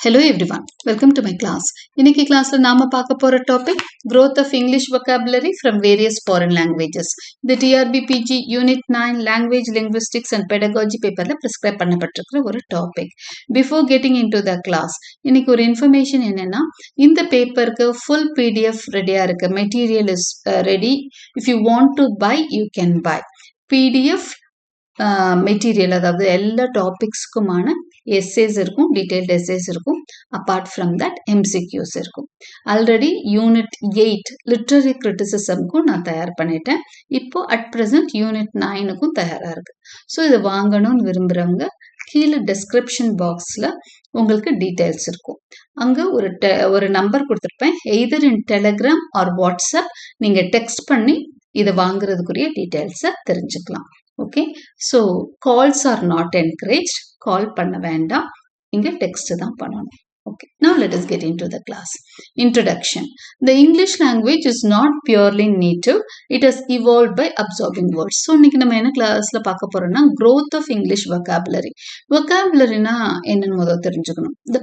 Hello everyone welcome to my class இன்னைக்கு கிளாஸ்ல நாம பார்க்க போற topic growth of English vocabulary various foreign languages languages. இந்த TRB PG unit nine language linguistics and pedagogy பேப்பர்ல prescribe பண்ணப்பட்டிருக்கிற ஒரு topic before getting in to the class இன்னைக்கு ஒரு இன்ஃபர்மேஷன் என்னன்னா இந்த பேப்பருக்கு ஃபுல் பிடிஎஃப் ரெடியா இருக்கு. Material is ready if you want to buy you can buy PDF material அதாவது எல்லா டாபிக்ஸ்க்குமான எஸ்ஏஸ் இருக்கும் டீட்டெயில்ட் எஸ்ஏஸ் இருக்கும். அப்பார்ட் ஃப்ரம் தட் எம்சிக்யூஸ் இருக்கும். ஆல்ரெடி யூனிட் எயிட் லிட்ரரி கிரிட்டிசிசம்க்கும் நான் தயார் பண்ணிட்டேன். இப்போ அட் ப்ரெசன்ட் யூனிட் நைனுக்கும் தயாராக இருக்கு. ஸோ இதை வாங்கணும்னு விரும்புகிறவங்க கீழே டெஸ்கிரிப்ஷன் பாக்ஸில் உங்களுக்கு டீட்டெயில்ஸ் இருக்கும். அங்கே ஒரு டெ ஒரு நம்பர் கொடுத்துருப்பேன். Either in Telegram or WhatsApp நீங்கள் டெக்ஸ்ட் பண்ணி இதை வாங்குறதுக்குரிய டீட்டெயில்ஸை தெரிஞ்சுக்கலாம். Okay so calls are not encourage call பண்ண வேண்டாம் இங்கே டெக்ஸ்ட் தான் பண்ணணும் Okay, now let us get into the class. Introduction. The English language is not purely native. It has evolved by absorbing words. So இன்னைக்கு நம்ம என்ன கிளாஸ்ல பார்க்க போறோம்னா growth of English vocabulary. vocabularyனா என்னன்னு முதல் தெரிஞ்சுக்கணும் இந்த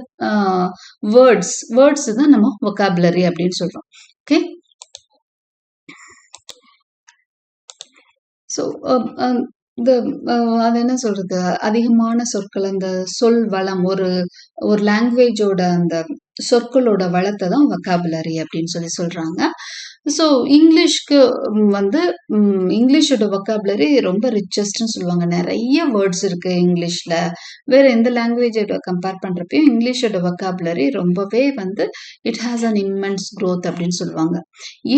வேர்ட்ஸ் வேர்ட்ஸ் தான் நம்ம vocabulary அப்படின்னு சொல்றோம் ஓகே ஸோ இந்த um, um, uh, அது என்ன சொல்றது? அதிகமான சொற்கள் அந்த சொல் வளம் ஒரு ஒரு லாங்குவேஜோட அந்த சொற்களோட வளத்தை தான் வக்காபுலரி அப்படின்னு சொல்லி சொல்றாங்க. ஸோ இங்கிலீஷ்க்கு வந்து இங்கிலீஷோட வக்காபுலரி ரொம்ப ரிச்சஸ்ட்னு சொல்லுவாங்க. நிறைய வேர்ட்ஸ் இருக்கு இங்கிலீஷில் வேற எந்த லாங்குவேஜோட கம்பேர் பண்ணுறப்பையும் இங்கிலீஷோட வொக்காபுலரி ரொம்பவே வந்து it has an immense growth அப்படின்னு சொல்லுவாங்க.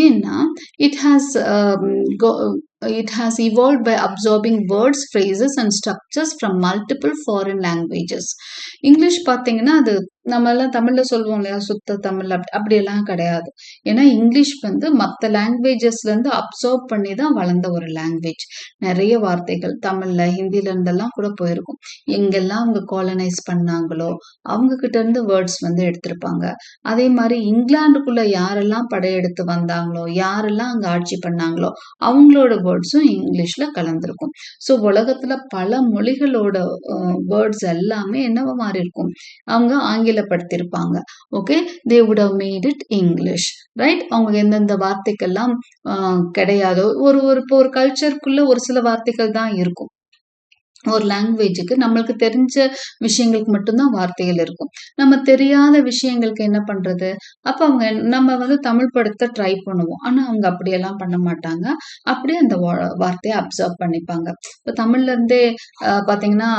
ஏன்னா it has it has evolved by absorbing words, phrases and structures from multiple foreign languages. English பார்த்தீங்கன்னா அது நம்ம எல்லாம் தமிழ்ல சொல்லுவோம் இல்லையா? சுத்த தமிழ் அப்படி அப்படியெல்லாம் கிடையாது. ஏன்னா இங்கிலீஷ் வந்து மற்ற லாங்குவேஜஸ்ல இருந்து அப்சர்வ் பண்ணி தான் வளர்ந்த ஒரு லாங்குவேஜ் நிறைய வார்த்தைகள் தமிழ்ல ஹிந்தில இருந்தெல்லாம் கூட போயிருக்கும். எங்கெல்லாம் அவங்க காலனைஸ் பண்ணாங்களோ அவங்க கிட்ட இருந்து வேர்ட்ஸ் வந்து எடுத்திருப்பாங்க. அதே மாதிரி இங்கிலாந்துக்குள்ள யாரெல்லாம் படையெடுத்து வந்தாங்களோ யாரெல்லாம் அங்க ஆட்சி பண்ணாங்களோ அவங்களோட வேர்ட்ஸும் இங்கிலீஷ்ல கலந்துருக்கும். ஸோ உலகத்துல பல மொழிகளோட வேர்ட்ஸ் எல்லாமே என்னவா மாறி இருக்கும் அவங்க ஆங்கிலப்படுத்தியிருப்பாங்க. Okay they would have made it English right அவங்க எந்தெந்த வார்த்தைக்கெல்லாம் கிடையாதோ ஒரு ஒரு இப்போ ஒரு கல்ச்சருக்குள்ள ஒரு சில வார்த்தைகள் தான் இருக்கும். ஒரு லாங்குவேஜுக்கு நம்மளுக்கு தெரிஞ்ச விஷயங்களுக்கு மட்டும்தான் வார்த்தைகள் இருக்கும். நம்ம தெரியாத விஷயங்களுக்கு என்ன பண்றது? அப்ப அவங்க நம்ம வந்து தமிழ் படுத்த ட்ரை பண்ணுவோம். ஆனா அவங்க அப்படியெல்லாம் பண்ண மாட்டாங்க. அப்படியே அந்த வார்த்தையை அப்சர்வ் பண்ணிப்பாங்க. இப்ப தமிழ்ல இருந்தே பாத்தீங்கன்னா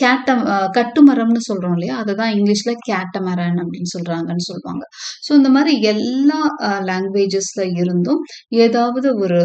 கேட்ட கட்டுமரம்னு சொல்றோம் இல்லையா? அதுதான் இங்கிலீஷ்ல கேட்டமரன் அப்படின்னு சொல்றாங்கன்னு சொல்லுவாங்க. ஸோ இந்த மாதிரி எல்லா லாங்குவேஜஸ்ல இருந்தும் ஏதாவது ஒரு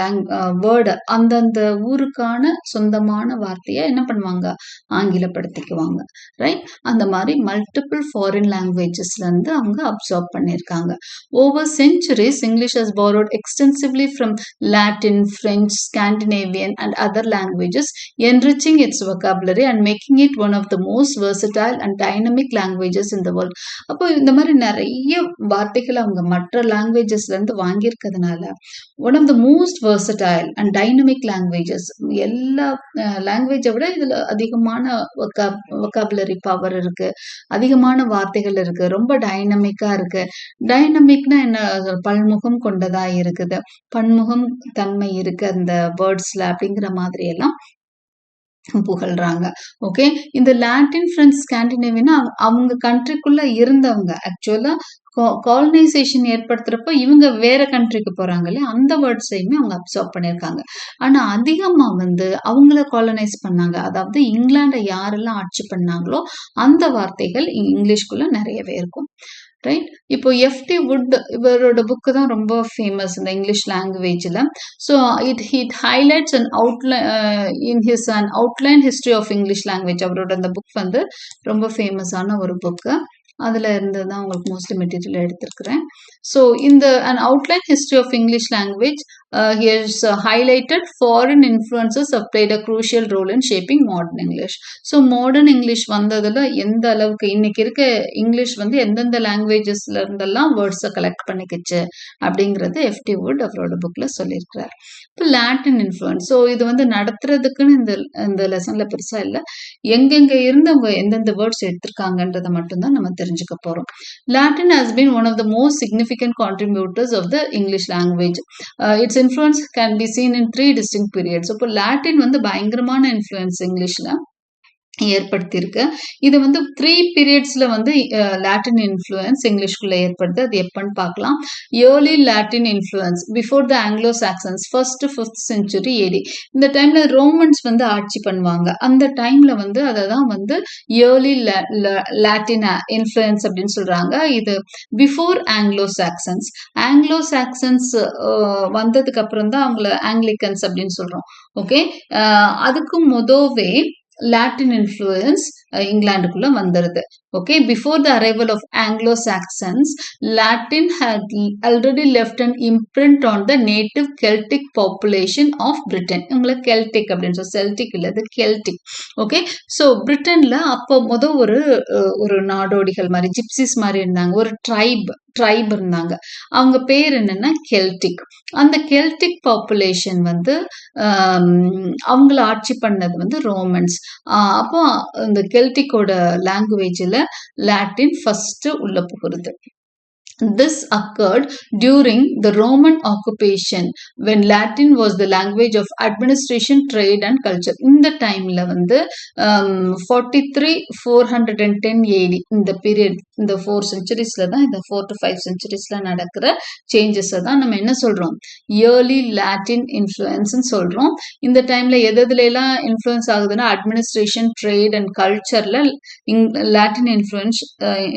லாங் வேர்டு அந்தந்த ஊருக்கான சொந்தமான வார்த்தையை என்ன பண்ணுவாங்க? ஆங்கிலப்படுத்திக்குவாங்க. ரைட் அந்த மாதிரி மல்டிபிள் ஃபாரின் லாங்குவேஜஸ்ல இருந்து அவங்க அப்சர்வ் பண்ணியிருக்காங்க. Over centuries English has borrowed extensively from Latin French Scandinavian and other languages enriching its vocabulary and making it one of the most versatile and dynamic languages in the அப்போ இந்த மாதிரி நிறைய வார்த்தைகள் அவங்க மற்ற லாங்குவேஜஸ்ல இருந்து வாங்கியிருக்கிறதுனால one of the most versatile and dynamic languages எல்லா லாங்குவேஜை விட இதில் அதிகமான ஒக்காபுலரி பவர் இருக்குது அதிகமான வார்த்தைகள் இருக்குது ரொம்ப டைனமிக்காக இருக்குது டைனமிக்னா என்ன? பல்முகம் கொண்டதாக இருக்குது. பன்முகம் தன்மை இருக்குது அந்த வேர்ட்ஸில் அப்படிங்கிற மாதிரி எல்லாம் புகழ்றாங்க. ஓகே இந்த லாட்டின் பிரெஞ்ச் ஸ்காண்டினேவியனா அவங்க கண்ட்ரிக்குள்ள இருந்தவங்க. ஆக்சுவலா காலனைசேஷன் ஏற்படுத்துறப்ப இவங்க வேற கண்ட்ரிக்கு போறாங்க இல்லையா? அந்த வேர்ட்ஸையுமே அவங்க அப்சர்வ் பண்ணியிருக்காங்க. ஆனா அதிகமா வந்து அவங்கள காலனைஸ் பண்ணாங்க. அதாவது இங்கிலாண்டை யாரெல்லாம் ஆட்சி பண்ணாங்களோ அந்த வார்த்தைகள் இங்கிலீஷ்குள்ள நிறையவே இருக்கும். ரைட் இப்போ எஃப்டி வுட் இவரோட புக்கு தான் ரொம்ப ஃபேமஸ் இந்த இங்கிலீஷ் லாங்குவேஜில் so it hit highlights and outline in his and outline history of English language அவரோட அந்த புக் வந்து ரொம்ப ஃபேமஸான ஒரு புக்கு அதில் இருந்து தான் உங்களுக்கு மோஸ்ட்லி மெட்டீரியல் எடுத்திருக்கிறேன். ஸோ இந்த and outline history of English language here's highlighted foreign influences have played a crucial role in shaping modern English. So modern English வந்ததில் எந்த அளவுக்கு இன்னைக்கு இருக்க இங்கிலீஷ் வந்து எந்தெந்த லாங்குவேஜஸ்ல இருந்தெல்லாம் வேர்ட்ஸை கலெக்ட் பண்ணிக்கிச்சு அப்படிங்கிறது எஃப்டி வுட் அவரோட புக்கில் சொல்லியிருக்கிறார். இப்போ லாட்டின் இன்ஃப்ளூயன்ஸ் ஸோ இது வந்து நடத்துறதுக்குன்னு இந்த இந்த லெசனில் பெருசாக இல்லை. எங்கெங்கே இருந்து அவங்க எந்தெந்த வேர்ட்ஸ் எடுத்திருக்காங்கன்றதை மட்டும்தான் நம்ம தெரிஞ்சுக்க போகிறோம் Latin has been one of the most significant contributors of the English language its influence can be seen in three distinct periods இப்போ லாட்டின் வந்து பயங்கரமான இன்ஃப்ளூயன்ஸ் இங்கிலீஷில் ஏற்படுத்தியிருக்கு. இது வந்து த்ரீ பீரியட்ஸில் வந்து லாட்டின் இன்ஃப்ளூயன்ஸ் இங்கிலீஷ்குள்ளே ஏற்படுது. அது எப்போன்னு பார்க்கலாம். Early Latin influence before the Anglo Saxons first fifth century AD இந்த டைமில் ரோமன்ஸ் வந்து ஆட்சி பண்ணுவாங்க. அந்த டைமில் வந்து அதை தான் வந்து ஏர்லி லாட்டின் இன்ஃப்ளூயன்ஸ் அப்படின்னு சொல்கிறாங்க இது before Anglo Saxons Anglo Saxons வந்ததுக்கு அப்புறம் தான் அவங்கள ஆங்கிலிக்கன்ஸ் அப்படின்னு சொல்கிறோம் ஓகே அதுக்கு முதவே லாட்டின் இன்ஃப்ளூயன்ஸ் இங்கிலாந்துக்குள்ள வந்துடுது okay before the arrival of Anglo Saxons Latin had already left and imprint on the native Celtic population of Britain இவங்களை கெல்டிக் அப்படின்னு சொல்லி செல்டிக் இல்லது கெல்டிக் ஓகே ஸோ பிரிட்டனில் அப்போ முத ஒரு ஒரு நாடோடிகள் மாதிரி ஜிப்சிஸ் மாதிரி இருந்தாங்க. ஒரு ட்ரைப் ட்ரைப் இருந்தாங்க. அவங்க பேர் என்னன்னா கெல்டிக் அந்த கெல்டிக் பாப்புலேஷன் வந்து அவங்கள ஆட்சி பண்ணது வந்து ரோமன்ஸ் அப்போ இந்த கெல்டிக்கோட லாங்குவேஜில் லாட்டின் ஃபர்ஸ்ட் உள்ள புகுறது This occurred during the Roman occupation when Latin was the language of administration, trade and culture. Um, இந்த டைம்ல வந்து forty three four hundred and ten AD இந்த பீரியட் இந்த ஃபோர் சென்ச்சுரிஸ்ல தான் இந்த ஃபோர் டு ஃபைவ் சென்ச்சுரிஸ்ல நடக்கிற சேஞ்சஸை தான் நம்ம என்ன சொல்றோம்? இயர்லி லாட்டின் இன்ஃப்ளூயன்ஸ்னு சொல்றோம். இந்த டைம்ல எது எதுல இன்ஃப்ளூயன்ஸ் ஆகுதுன்னா அட்மினிஸ்ட்ரேஷன் ட்ரேட் அண்ட் கல்ச்சர்ல லாட்டின் இன்ஃப்ளூயன்ஸ்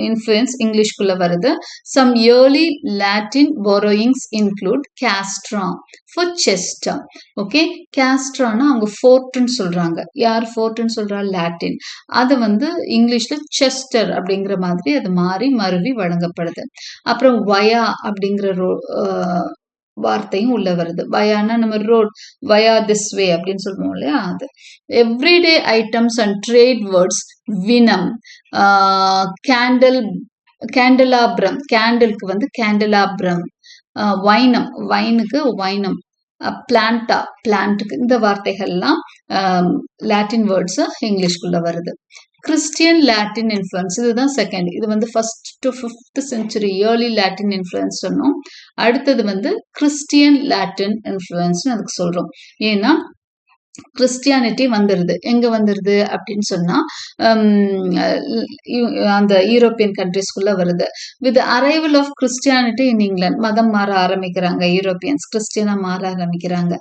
இன்ஃப்ளூயன்ஸ் இங்கிலீஷ்குள்ளே வருது. Some Some early Latin borrowings include castra for chester. Okay கேஸ்ட்ரானா அவங்க ஃபோர்ட்னு சொல்றாங்க. யார் ஃபோர்ட்னு சொல்றா? லாட்டின் அது வந்து இங்கிலீஷ்ல செஸ்டர் அப்படிங்கிற மாதிரி அது மாறி மருவி வழங்கப்படுது. அப்புறம் வயா அப்படிங்கிற ரோ வார்த்தையும் உள்ள வருது. வயானா நம்ம ரோட் வயா திஸ் வே அப்படின்னு சொல்லுவோம் இல்லையா? அது. Everyday items and trade words vinum candle candelabrum கேண்டிலுக்கு வந்து கேண்டலாப்ரம் வைனம் வைனுக்கு வைனம் பிளான்டா பிளான்ட்டுக்கு இந்த வார்த்தைகள்லாம் லாட்டின் வேர்ட்ஸ் இங்கிலீஷ்குள்ள வருது. கிறிஸ்டியன் லாட்டின் இன்ஃப்ளூயன்ஸ் இதுதான் செகண்ட் இது வந்து first to fifth century early Latin influence சொன்னோம். அடுத்தது வந்து கிறிஸ்டியன் லாட்டின் இன்ஃப்ளூயன்ஸ் அதுக்கு சொல்றோம். ஏன்னா கிறிஸ்டியானிட்டி வந்துடுது எங்க வந்துடுது அப்படின்னு சொன்னா அந்த யூரோப்பியன் கண்ட்ரிஸ்குள்ள வருது. With arrival of Christianity in England மதம் மாற ஆரம்பிக்கிறாங்க. யூரோப்பியன்ஸ் கிறிஸ்டியனா மாற ஆரம்பிக்கிறாங்க.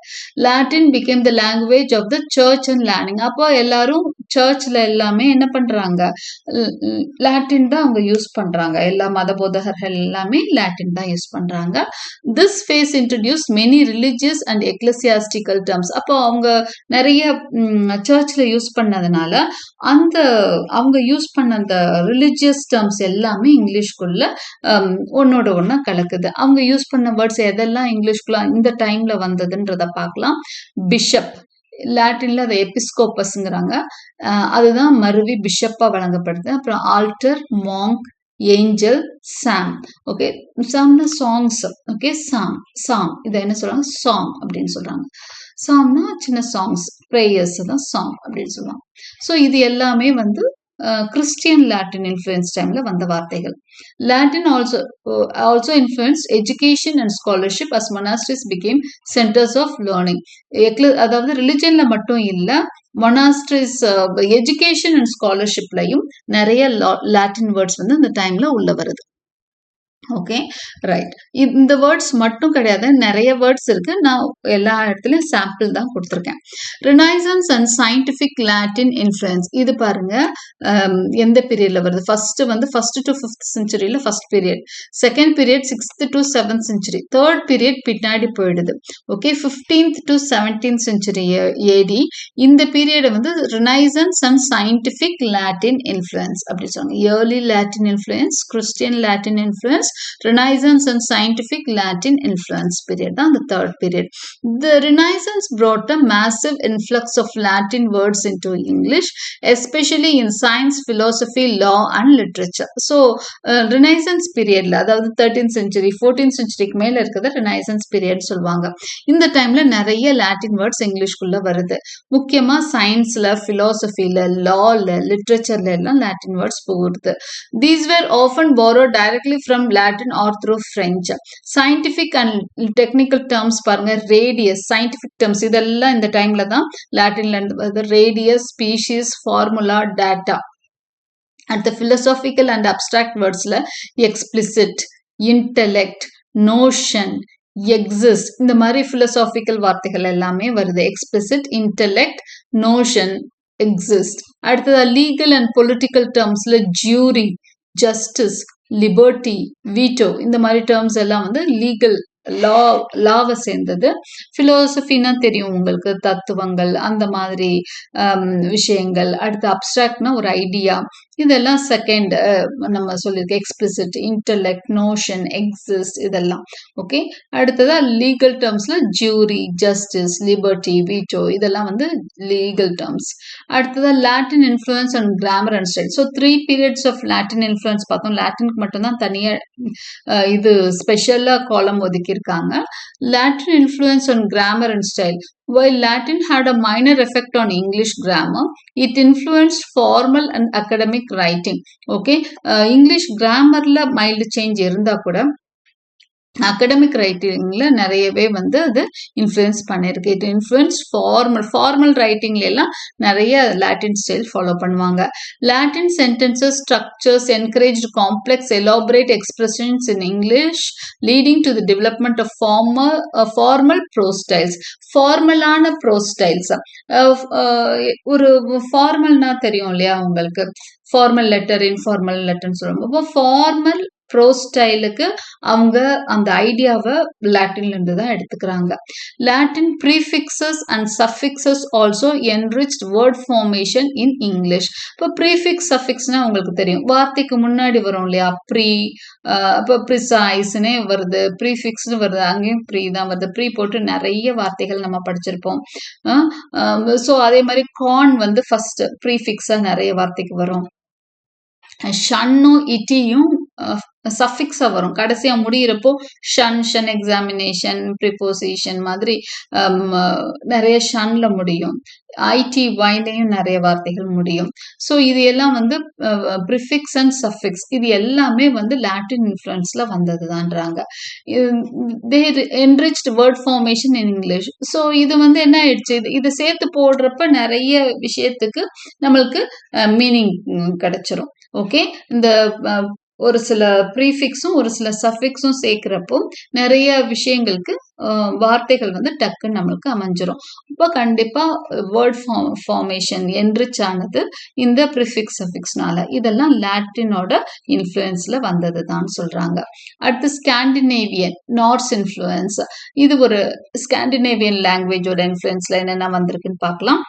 Latin became the language of the church and learning அப்போ எல்லாரும் சர்ச்ல எல்லாமே என்ன பண்றாங்க? லாட்டின் தான் அவங்க யூஸ் பண்றாங்க. எல்லா மத போதகர்கள் எல்லாமே லாட்டின் தான் யூஸ் பண்றாங்க. This phase introduce many religious and ecclesiastical terms அப்போ அவங்க நிறைய சர்ச்சில் யூஸ் பண்ணதுனால அந்த அவங்க யூஸ் பண்ண அந்த ரிலிஜியஸ் டேர்ம்ஸ் எல்லாமே இங்கிலீஷ்குள்ள ஒன்னோட ஒன்றா கலக்குது. அவங்க யூஸ் பண்ண வேர்ட்ஸ் எதெல்லாம் இங்கிலீஷ்குள்ள இந்த டைம்ல வந்ததுன்றத பார்க்கலாம் பிஷப் லாட்டின்ல அதை எபிஸ்கோப்பஸ்ங்கிறாங்க அதுதான் மருவி பிஷப்பா வழங்கப்படுது. அப்புறம் altar monk angel psalm okay சாம்னா சாங்ஸ் ஓகே சாம் சாம் இதை என்ன சொல்றாங்க? சாங் அப்படின்னு சொல்றாங்க. சாங்னா சின்ன சாங்ஸ் ப்ரேயர்ஸ் தான் சாங் அப்படின்னு சொல்லுவாங்க. ஸோ இது எல்லாமே வந்து கிறிஸ்டியன் லாட்டின் இன்ஃப்ளூயன்ஸ் டைம்ல வந்த வார்த்தைகள். Latin also also influence education and scholarship as monasteries became centres of learning அதாவது ரிலிஜன்ல மட்டும் இல்லை மொனாஸ்ட்ரிஸ் எஜுகேஷன் அண்ட் ஸ்காலர்ஷிப்லையும் நிறைய லாட்டின் வேர்ட்ஸ் வந்து இந்த டைம்ல உள்ள வருது. ஓகே ரைட் இந்த வேர்ட்ஸ் மட்டும் கிடையாது நிறைய வேர்ட்ஸ் இருக்கு. நான் எல்லா இடத்துலயும் சாம்பிள் தான் கொடுத்துருக்கேன். Renaissance and scientific Latin influence இது பாருங்க um, எந்த பீரியட்ல வருது? ஃபர்ஸ்ட் வந்து first to fifth செஞ்சுரியில first period second period sixth to seventh century third period பின்னாடி போயிடுது. Okay fifteenth to seventeenth century AD இந்த பீரியடை வந்து Renaissance and scientific Latin influence அப்படி சொல்லுவாங்க. Early Latin influence Christian Latin influence Renaissance and scientific Latin influence period தான் the third period. The Renaissance brought a massive influx of Latin words into English, especially in science, philosophy, law and literature. So, uh, Renaissance periodல அதாவது thirteen century fourteen செஞ்சுரிக்கு மேல இருக்கிறத Renaissance period சொல்லுவாங்க இந்த டைம்ல நிறைய லாட்டின் வேர்ட்ஸ் இங்கிலீஷ்குள்ள வருது முக்கியமா சயின்ஸ்ல பிலாசபில லால லிட்ரேச்சர்ல எல்லாம் லாட்டின் வேர்ட்ஸ் போகுது these were often borrow directly from Latin Latin or through French. Scientific and technical terms பாருங்க radius scientific terms இதெல்லாம் இந்த டைம்ல தான் லாட்டின்ல இருந்து வருது radius species formula data அடுத்த philosophical and abstract wordsல explicit intellect notion exist இந்த மாதிரி philosophical வார்த்தைகள் எல்லாமே வருது explicit intellect notion exist அடுத்தது லீகல் அண்ட் பொலிட்டிக்கல் டேர்ம்ஸ்ல ஜூரி ஜஸ்டிஸ் லிபர்ட்டி வீட்டோ இந்த மாதிரி டேர்ம்ஸ் எல்லாம் வந்து லீகல் லா லாவை சேர்ந்தது. ஃபிலோசஃபின்னா தெரியும் உங்களுக்கு தத்துவங்கள் அந்த மாதிரி விஷயங்கள். அடுத்து அப்ட்ராக்ட்னா ஒரு ஐடியா இதெல்லாம் செகண்ட் நம்ம சொல்லியிருக்கோம் எக்ஸ்பிசிட் இன்டலெக்ட் நோஷன் எக்ஸிஸ்ட் இதெல்லாம். ஓகே அடுத்ததா லீகல் டேர்ம்ஸ்ல ஜூரி ஜஸ்டிஸ் லிபர்ட்டி வீட்டோ இதெல்லாம் வந்து லீகல் டேர்ம்ஸ் அடுத்ததா Latin influence and grammar and style so three periods of Latin influence பார்த்தோம். லாட்டினுக்கு மட்டும்தான் தனியாக இது ஸ்பெஷலாக காலம் ஒதுக்கியிருக்காங்க. Latin influence and grammar and style While Latin had a minor effect on English grammar, it influenced formal and academic writing okay English கிராமரில் mild change இருந்தால் கூட academic ரைட்டிங்ல நிறையவே வந்து அது இன்ஃப்ளூயன்ஸ் பண்ணியிருக்கு. இட் இன்ஃப்ளூயன்ஸ் ஃபார்மல் ஃபார்மல் ரைட்டிங்ல எல்லாம் நிறைய லாட்டின் ஸ்டைல் ஃபாலோ பண்ணுவாங்க. Latin sentences structures encourage complex elaborate expressions in English leading to the development of formal formal prose styles ஃபார்மலான prose styles ஒரு ஃபார்மல்னா தெரியும் இல்லையா உங்களுக்கு? ஃபார்மல் லெட்டர் இன்ஃபார்மல் லெட்டர்னு சொல்லுவோம் அப்போ ஃபார்மல் ப்ரோ ஸ்டைலுக்கு அவங்க அந்த ஐடியாவை லாட்டின்ல இருந்து தான் எடுத்துக்கிறாங்க. Latin prefixes and suffixes also enrich word formation in English இப்போ ப்ரீஃபிக்ஸ் சஃபிக்ஸ்னா உங்களுக்கு தெரியும். வார்த்தைக்கு முன்னாடி வரும் இல்லையா? ப்ரீ இப்போ ப்ரிசைஸ்னே வருது ப்ரீஃபிக்ஸ்னு வருது அங்கேயும் ப்ரீ தான் வருது. ப்ரீ போட்டு நிறைய வார்த்தைகள் நம்ம படிச்சிருப்போம். ஸோ அதே மாதிரி கான் வந்து ஃபர்ஸ்ட் ப்ரீஃபிக்ஸாக நிறைய வார்த்தைக்கு வரும். ஷன்னும் இட்டியும் சஃபிக்ஸா வரும். கடைசியா முடிகிறப்போ ஷன் ஷன் எக்ஸாமினேஷன் ப்ரிப்போசிஷன் மாதிரி நிறைய ஷன்ல முடியும். ஐடி வாயிலையும் நிறைய வார்த்தைகள் முடியும். ஸோ இது எல்லாம் வந்து ப்ரிஃபிக்ஸ் அண்ட் சஃபிக்ஸ் இது எல்லாமே வந்து லாட்டின் இன்ஃப்ளூயன்ஸ்ல வந்ததுதான்றாங்க. They enriched word formation in English so இது வந்து என்ன ஆயிடுச்சு? இது இது சேர்த்து போடுறப்ப நிறைய விஷயத்துக்கு நம்மளுக்கு மீனிங் கிடைச்சிரும். ஓகே இந்த ஒரு சில ப்ரீஃபிக்ஸும் ஒரு சில சஃபிக்ஸும் சேர்க்குறப்போ நிறைய விஷயங்களுக்கு வார்த்தைகள் வந்து டக்குன்னு நம்மளுக்கு அமைஞ்சிரும். இப்போ கண்டிப்பாக வேர்ட் ஃபார்மேஷன் என்ரிச் ஆனது இந்த ப்ரிஃபிக்ஸ் சஃபிக்ஸ்னால இதெல்லாம் லாட்டினோட இன்ஃப்ளூயன்ஸில் வந்தது தான் சொல்றாங்க. அடுத்து ஸ்காண்டினேவியன் நார்ஸ் இன்ஃப்ளூயன்ஸ் இது ஒரு ஸ்காண்டினேவியன் லாங்குவேஜோட இன்ஃப்ளூயன்ஸ்ல என்னென்ன வந்திருக்குன்னு பார்க்கலாம்.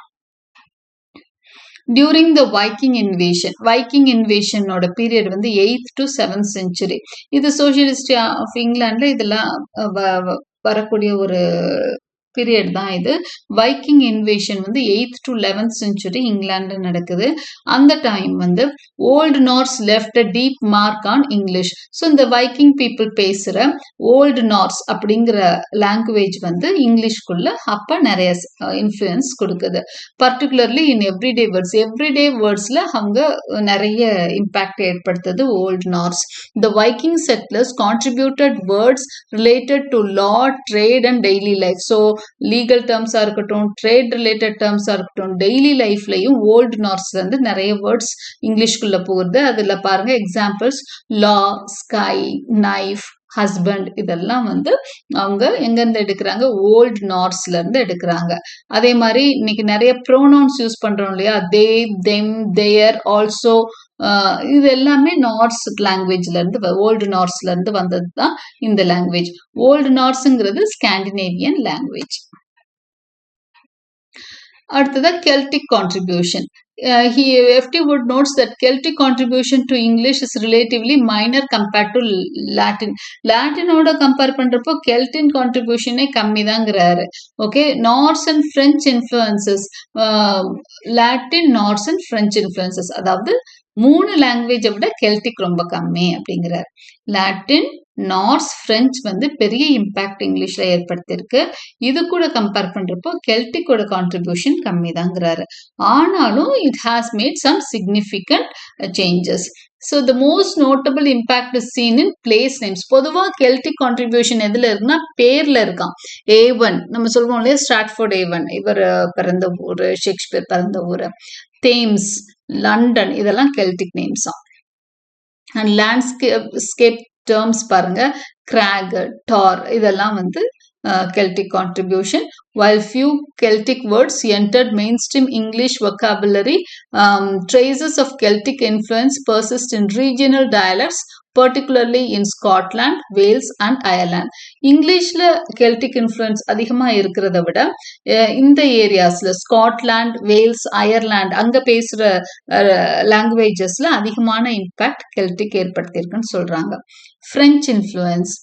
During the Viking invasion Viking இன்வேஷனோட period வந்து எயித் டு செவன்த் செஞ்சுரி இது சோசியலிஸ்ட் ஆஃப் இங்கிலாந்துல இதெல்லாம் வ- வ- வரக்கூடிய ஒரு பீரியட் தான் இது. வைக்கிங் இன்வேஷன் வந்து எயித் டு லெவன்த் செஞ்சுரி இங்கிலாந்துல நடக்குது. அந்த டைம் வந்து old Norse left a deep mark on English so இந்த வைக்கிங் பீப்புள் பேசுகிற ஓல்டு நார்ஸ் அப்படிங்கிற லாங்குவேஜ் வந்து இங்கிலீஷ்குள்ள அப்போ நிறைய இன்ஃப்ளூயன்ஸ் கொடுக்குது. Particularly in everyday words everyday வேர்ட்ஸில் அவங்க நிறைய இம்பேக்ட் ஏற்படுத்துது old Norse the Viking settlers contributed words related to law trade and daily life so legal டேர்ம்ஸாக இருக்கட்டும் ட்ரேட் ரிலேட்டட் டேர்ம்ஸாக இருக்கட்டும் டெய்லி லைஃப்லையும் ஓல்டு நார்ஸ்லேருந்து நிறைய வேர்ட்ஸ் இங்கிலீஷ்குள்ளே போகிறது அதில் பாருங்க examples law sky knife husband இதெல்லாம் வந்து அவங்க எங்கேருந்து எடுக்கிறாங்க? ஓல்டு நார்ஸ்ல இருந்து எடுக்கிறாங்க. அதே மாதிரி இன்னைக்கு நிறைய ப்ரோனவுன்ஸ் யூஸ் பண்றோம் இல்லையா? தே தெம் தேயர் ஆல்சோ இது எல்லாமே நார்ஸ் லாங்குவேஜ்ல இருந்து ஓல்டு நார்ஸ்ல இருந்து வந்தது தான் இந்த லாங்குவேஜ் ஓல்டு நார்ஸுங்கிறது ஸ்காண்டினேவியன் லாங்குவேஜ் அடுத்ததா Celtic contribution uh, he FT Wood notes that Celtic contribution to English is relatively minor compared to Latin. லாட்டினோட கம்பேர் பண்றப்போ கெல்டின் கான்ட்ரிபியூஷனே கம்மி தாங்கிறாரு okay Norse and French influences Latin Norse and French influences அதாவது மூணு லாங்குவேஜை விட கெல்டிக் ரொம்ப கம்மி அப்படிங்கிறார். லாட்டின் நார்ஸ் ஃப்ரெஞ்ச் வந்து பெரிய இம்பேக்ட் இங்கிலீஷில் ஏற்படுத்தியிருக்கு. இது கூட கம்பேர் பண்ணுறப்போ கெல்டிக்கோட கான்ட்ரிபியூஷன் கம்மி தாங்கிறாரு ஆனாலும் it has made some significant changes so the most notable impact is seen in place names பொதுவாக கெல்டிக் கான்ட்ரிபியூஷன் எதில் இருக்குன்னா பேரில் இருக்கான் ஏவன் நம்ம சொல்லுவோம் இல்லையா? ஸ்டாட்ஃபோர்ட் ஏவன் இவர் பிறந்த ஊர் ஷேக்ஸ்பியர் பிறந்த ஊர். தேம்ஸ் லண்டன் இதெல்லாம் கெல்டிக் நேம்ஸா அண்ட் லேண்ட்ஸ்கேப் ஸ்கேப் டேர்ம்ஸ் பாருங்க கிராக் டார் இதெல்லாம் வந்து Celtic contribution while few Celtic words entered mainstream English vocabulary, um, traces of Celtic influence persist in regional dialects, particularly in Scotland Wales and Ireland இங்கிலீஷ்ல Celtic influence அதிகமாக இருக்கிறத விட இந்த ஏரியாஸ்ல Scotland Wales Ireland அங்க பேசுற லாங்குவேஜஸ்ல அதிகமான இம்பேக்ட் கெல்டிக் ஏற்படுத்தியிருக்குன்னு சொல்றாங்க. French influence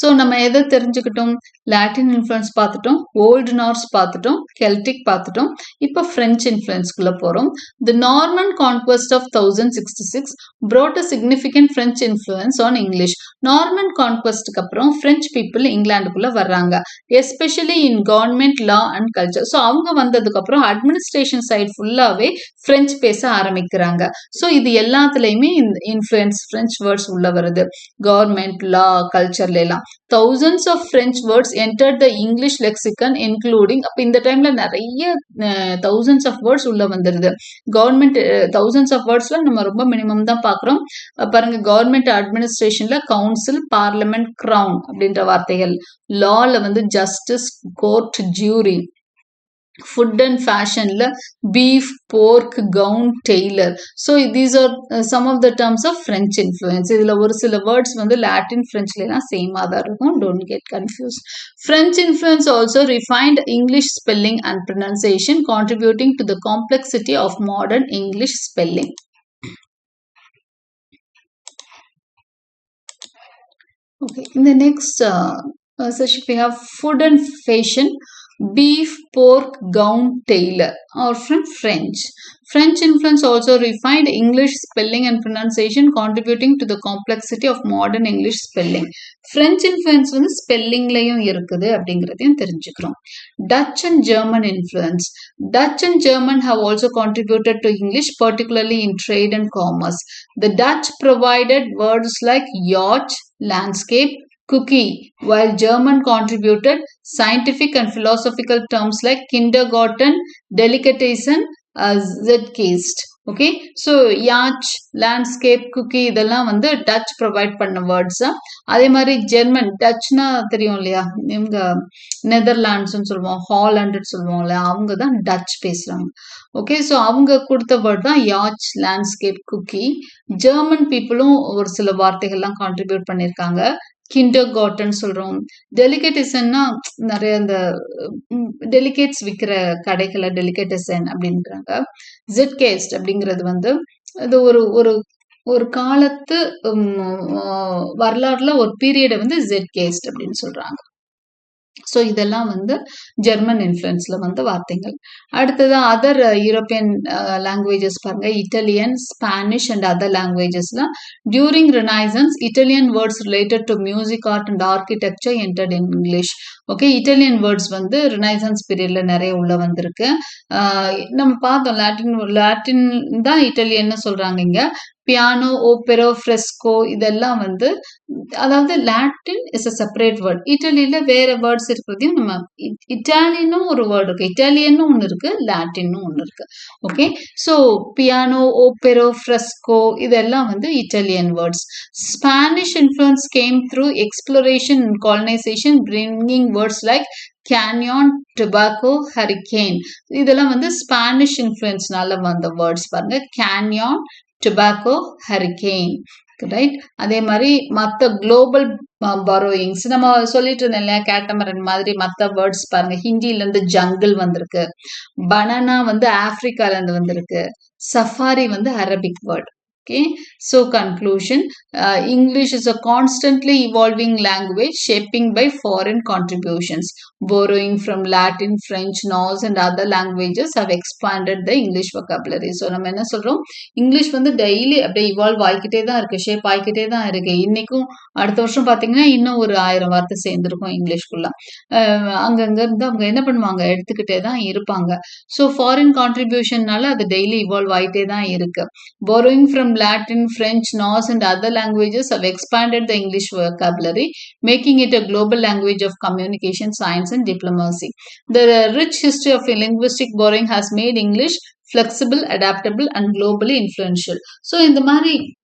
so நம்ம எதை தெரிஞ்சுக்கிட்டோம்? லாட்டின் இன்ஃப்ளூயன்ஸ் பார்த்துட்டோம் ஓல்டு நார்ஸ் பார்த்துட்டோம் கெல்டிக் பார்த்துட்டோம். இப்போ ஃப்ரெஞ்ச் இன்ஃப்ளூயன்ஸ்குள்ளே போகிறோம் the Norman conquest of thousand sixty six brought a significant French influence on English Norman கான்குவஸ்ட்டுக்கு அப்புறம் ஃப்ரெஞ்ச் பீப்புள் இங்கிலாந்துக்குள்ள வர்றாங்க. Especially in government law and culture so அவங்க வந்ததுக்கு அப்புறம் அட்மினிஸ்ட்ரேஷன் சைட் ஃபுல்லாகவே ஃப்ரெஞ்ச் பேச ஆரம்பிக்கிறாங்க. ஸோ இது எல்லாத்துலேயுமே இந்த இன்ஃப்ளூயன்ஸ் ஃப்ரெஞ்ச் வேர்ட்ஸ் உள்ள வருது. கவர்மெண்ட் லா கல்ச்சர்ல எல்லாம் thousands of French words enter the English lexicon including அப்போ இந்த டைம்ல நிறைய தௌசண்ட்ஸ் ஆஃப் வேர்ட்ஸ் உள்ள வந்துருது. கவர்மெண்ட் தௌசண்ட்ஸ் ஆஃப் வேர்ட்ஸ்ல நம்ம ரொம்ப மினிமம் தான் பாக்குறோம். பாருங்க கவர்மெண்ட் அட்மினிஸ்ட்ரேஷன்ல கவுன்சில் பார்லிமெண்ட் கிரவுன் அப்படின்ற வார்த்தைகள். லால வந்து justice court jury food and ஃபேஷனில் beef pork gown tailor so these are some of the terms of French influence இதில் ஒரு சில வேர்ட்ஸ் வந்து லாட்டின் ஃப்ரெஞ்ச்லாம் சேமாக தான் இருக்கும். Don't get confuse French influence also refined English spelling and pronunciation contributing to the complexity of modern English spelling Okay, in the next uh, uh, session we have food and fashion, beef, pork, gown, tailor, or from French. French influence also refined English spelling and pronunciation, contributing to the complexity of modern English spelling. French influence வந்து ஸ்பெல்லிங்லையும் இருக்குது அப்படிங்கிறதையும் தெரிஞ்சுக்கிறோம் Dutch and German influence Dutch and German have also contributed to English, particularly in trade and commerce. The Dutch provided words like yacht, landscape, cookie, while German contributed scientific and philosophical terms like kindergarten, delicatessen, uh, zedgeist. Okay so yacht landscape cookie இதெல்லாம் வந்து touch provide பண்ண words அதே மாதிரி German டச்னா தெரியும் இல்லையா? இவங்க நெதர்லாண்ட்ஸ்னு சொல்லுவோம் ஹாலண்டுன்னு சொல்லுவோம் இல்லையா? அவங்க தான் டச் பேசுகிறாங்க ஓகே ஸோ அவங்க கொடுத்த வேர்ட் தான் யாச் லேண்ட்ஸ்கேப் குக்கி ஜெர்மன் பீப்புளும் ஒரு சில வார்த்தைகள்லாம் கான்ட்ரிபியூட் பண்ணியிருக்காங்க. கிண்டர் காட்டன் சொல்றோம். டெலிகேட்டிசன்னா நிறைய இந்த டெலிகேட்ஸ் விற்கிற கடைகளை டெலிகேட்டிசன் அப்படின்றாங்க. ஜெட்கேஸ்ட் அப்படிங்கிறது வந்து இது ஒரு ஒரு ஒரு காலத்து வரலாறுல ஒரு பீரியடை வந்து ஜெட்கேஸ்ட் அப்படின்னு சொல்றாங்க. ஸோ இதெல்லாம் வந்து ஜெர்மன் இன்ஃப்ளூயன்ஸ்ல வந்த வார்த்தைகள். அடுத்தது அதர் யூரோப்பியன் லாங்குவேஜஸ் பாருங்க. Italian Spanish and other லாங்குவேஜஸ்லாம் during Renaissance Italian words related to music art and architecture entered in English okay Italian words வந்து ரினைசன்ஸ் பீரியடில் நிறைய உள்ளே வந்திருக்கு. Uh, நம்ம பார்த்தோம் லாட்டின் லாட்டின் தான் இட்டாலியன்னு சொல்றாங்க இங்க. பியானோ ஓப்பெரோ ஃப்ரெஸ்கோ இதெல்லாம் வந்து அதாவது Latin is a separate word இட்டலியில வேற வேர்ட்ஸ் இருக்கிறதையும் நம்ம இட்டாலியனும் ஒரு வேர்டு இருக்கு. இட்டாலியனும் ஒன்று இருக்கு லாட்டினும் ஒன்று இருக்கு. Okay so piano opera fresco இதெல்லாம் வந்து Italian words Spanish influence came through exploration and colonisation bringing words like canyon tobacco hurricane இதெல்லாம் வந்து ஸ்பானிஷ் இன்ஃப்ளூயன்ஸ்னால வந்த வேர்ட்ஸ் பாருங்க. கேன்யான் டொபாக்கோ ஹரிகேன் ரைட் அதே மாதிரி மற்ற குளோபல் பரோயிங்ஸ் நம்ம சொல்லிட்டு இருந்தோம் இல்லையா கேட்டமரன் மாதிரி மற்ற வேர்ட்ஸ் பாருங்க. ஹிந்தில இருந்து ஜங்கிள் வந்திருக்கு. பனானா வந்து ஆப்பிரிக்கால இருந்து வந்திருக்கு. சஃபாரி வந்து Arabic word okay so conclusion uh, english is a constantly evolving language shaping by foreign contributions. Borrowing from latin french norse and other languages have expanded the english vocabulary. So நம்ம என்ன சொல்றோம்? English வந்து daily அப்படியே evolve ஆகிக்கிட்டே தான் இருக்கு shape ஆகிக்கிட்டே தான் இருக்கு. இன்னைக்கும் அடுத்த வருஷம் பாத்தீங்கன்னா இன்னும் ஒரு ஆயிரம் வார்த்தை சேர்ந்திருக்கும் இங்கிலீஷ்குள்ள அங்கங்க இருந்து அவங்க என்ன பண்ணுவாங்க? எடுத்துக்கிட்டே தான் இருப்பாங்க. ஸோ ஃபாரின் கான்ட்ரிபியூஷன்னால அது டெய்லி இவால்வ் ஆகிட்டே தான் இருக்கு. Borrowing from Latin, French, Norse, and other languages have expanded the English vocabulary, making it a global language of communication, science, and diplomacy. The rich history of linguistic borrowing has made English flexible, adaptable, and globally influential. So, இந்த மாதிரி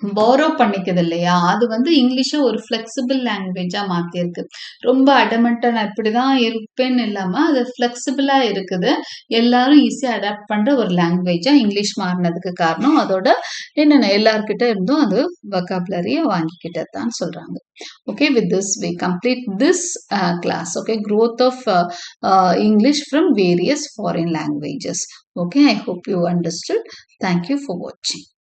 borrow பண்ணிக்குது இல்லையா அது வந்து இங்கிலீஷை ஒரு flexible லாங்குவேஜா மாற்றிருக்கு ரொம்ப அடமெண்டா நான் இப்படிதான் இருப்பேன்னு இல்லாம அது ஃப்ளெக்சிபிளா இருக்குது. எல்லாரும் ஈஸியா அடாப்ட் பண்ற ஒரு லாங்குவேஜா இங்கிலீஷ் மாறினதுக்கு காரணம் அதோட என்னென்ன எல்லார்கிட்ட இருந்தும் அது வொக்காபுலரிய வாங்கிக்கிட்டதான் சொல்றாங்க. Okay with this we complete this uh, class. Okay growth of uh, uh, english from various foreign languages. Okay i hope you understood. Thank you for watching.